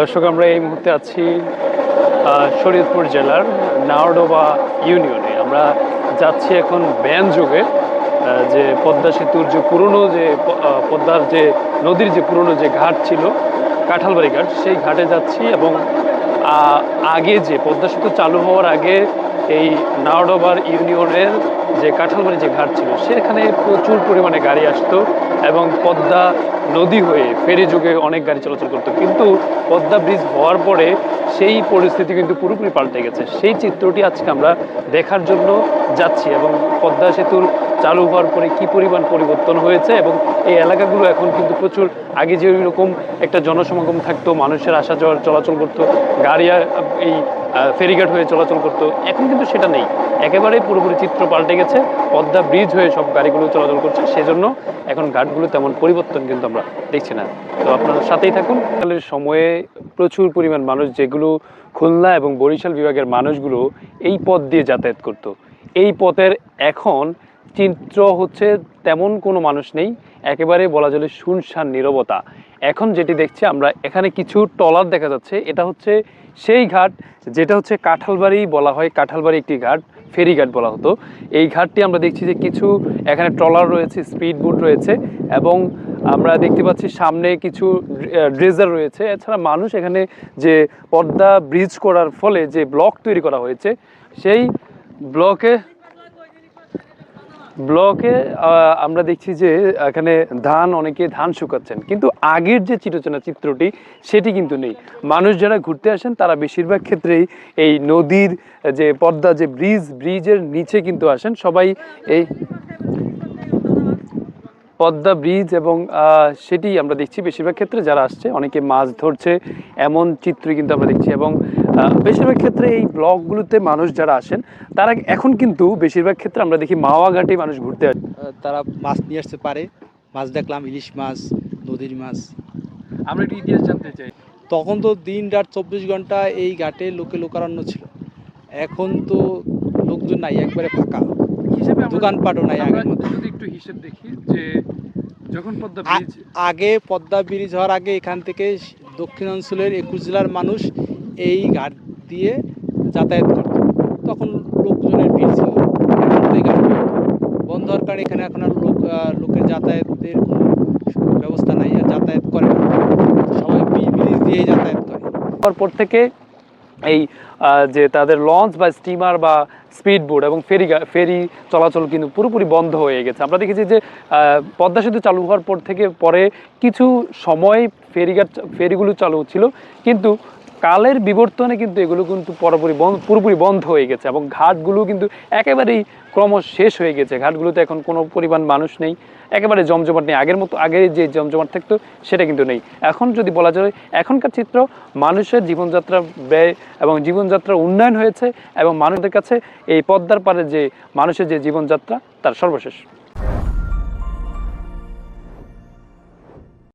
দর্শক, আমরা এই মুহূর্তে আছি শরীয়তপুর জেলার নাওডোবা ইউনিয়নে। আমরা যাচ্ছি এখন ব্যান যুগে যে পদ্মা সেতুর যে পুরনো যে পদ্মার যে নদীর যে পুরনো যে ঘাট ছিল, কাঁঠালবাড়ি ঘাট, সেই ঘাটে যাচ্ছি এবং আগে যে পদ্মা সেতু চালু হওয়ার আগে এই নাওডোবার ইউনিয়নের যে কাঁঠালবাড়ি যে ঘাট ছিল, সেখানে প্রচুর পরিমাণে গাড়ি আসতো এবং পদ্মা নদী হয়ে ফেরি যুগে অনেক গাড়ি চলাচল করতো। কিন্তু পদ্মা ব্রিজ হওয়ার পরে সেই পরিস্থিতি কিন্তু পুরোপুরি পাল্টে গেছে। সেই চিত্রটি আজকে আমরা দেখার জন্য যাচ্ছি এবং পদ্মা সেতুর চালু হওয়ার পরে কি পরিমাণ পরিবর্তন হয়েছে এবং এই এলাকাগুলো এখন কিন্তু প্রচুর আগে যে রকম একটা জনসমাগম থাকতো, মানুষের আসা যাওয়ার চলাচল করতো, গাড়ি এই ফেরিঘাট হয়ে চলাচল করতো। এখন কিন্তু সেটা নেই। একেবারেই পুরোপুরি চিত্র পাল্টে গেছে। পদ্মা ব্রিজ হয়ে সব গাড়িগুলো চলাচল করছে। সেজন্য এখন ঘাটগুলো তেমন পরিবর্তন কিন্তু আমরা দেখছি না। তো আপনার সাথেই থাকুন। কালের সময়ে প্রচুর পরিমাণ মানুষ যেগুলো খুলনা এবং বরিশাল বিভাগের মানুষগুলো এই পথ দিয়ে যাতায়াত করতো। এই পথের এখন চিত্র হচ্ছে তেমন কোনো মানুষ নেই। একেবারে বলা চলে শুনশান নীরবতা। এখন যেটি দেখছি আমরা, এখানে কিছু টলার দেখা যাচ্ছে। এটা হচ্ছে সেই ঘাট, যেটা হচ্ছে কাঁঠালবাড়ি বলা হয়। কাঁঠালবাড়ি একটি ঘাট ফেরিঘাট বলা হতো। এই ঘাটটি আমরা দেখছি যে কিছু, এখানে ট্রলার রয়েছে, স্পিড বোট রয়েছে এবং আমরা দেখতে পাচ্ছি সামনে কিছু ড্রেজার রয়েছে। এছাড়া মানুষ এখানে যে পর্দা ব্রিজ করার ফলে যে ব্লক তৈরি করা হয়েছে, সেই ব্লকে ব্লকে আমরা দেখছি যে এখানে ধান, অনেকে ধান শুকাচ্ছেন। কিন্তু আগের যে চিরচেনা চিত্রটি, সেটি কিন্তু নেই। মানুষ যারা ঘুরতে আসেন, তারা বেশিরভাগ ক্ষেত্রেই এই নদীর যে পদ্মা, যে ব্রিজ, ব্রিজের নিচে কিন্তু আসেন। সবাই এই পদ্মা ব্রিজ এবং সেটি আমরা দেখছি বেশিরভাগ ক্ষেত্রে যারা আসছে অনেকে মাছ ধরছে এমন চিত্রই কিন্তু আমরা দেখছি এবং বেশিরভাগ ক্ষেত্রে এই ব্লকগুলোতে মানুষ যারা আসেন তারা এখন কিন্তু বেশিরভাগ ক্ষেত্রে আমরা দেখি মাওয়া ঘাটে মানুষ ঘুরতে আসে। তারা মাছ নিয়ে আসতে পারে। মাছ দেখলাম ইলিশ মাছ নদীর মাছ। আমরা একটু ইতিহাস জানতে চাই। তখন তো দিন রাত চব্বিশ ঘণ্টা এই ঘাটে লোকে লোকারণ্য ছিল। এখন তো লোকজন নাই একবারে ফাঁকা। দোকানপাটও নাই আগের মতো। যদি একটু হিসেব দেখি যে যখন পদ্মা ব্রিজ আগে পদ্মা ব্রিজ হওয়ার আগে এখান থেকে স- দক্ষিণাঞ্চলের একুশ জেলার মানুষ এই ঘাট দিয়ে যাতায়াত করত। তখন লোকজনের ভিড় ছিল। বন্ধ হওয়ার কারণে এখানে এখন আর লোক লোকের যাতায়াতের কোনো ব্যবস্থা নাই আর যাতায়াত করে সবাই ব্রিজ দিয়েই যাতায়াত করে। হওয়ার পর থেকে এই যে তাদের লঞ্চ বা স্টিমার বা স্পিডবোট এবং ফেরি ফেরি চলাচল কিন্তু পুরোপুরি বন্ধ হয়ে গেছে। আমরা দেখেছি যে পদ্মা সেতু চালু হওয়ার পর থেকে পরে কিছু সময় ফেরিঘাট ফেরিগুলো চালু ছিল। কিন্তু কালের বিবর্তনে কিন্তু এগুলো কিন্তু পুরোপুরি বন্ধ পুরোপুরি বন্ধ হয়ে গেছে এবং ঘাটগুলো কিন্তু একেবারেই ক্রমশ শেষ হয়ে গেছে। ঘাটগুলোতে এখন কোনো পরিমাণ মানুষ নেই, একেবারে জমজমাট নেই। আগের মতো, আগে যে জমজমাট থাকতো, সেটা কিন্তু নেই। এখন যদি বলা যায়, এখনকার চিত্র মানুষের জীবনযাত্রা ব্যয় এবং জীবনযাত্রার উন্নয়ন হয়েছে এবং মানুষদের কাছে এই পদ্মার পারে যে মানুষের যে জীবনযাত্রা, তার সর্বশেষ।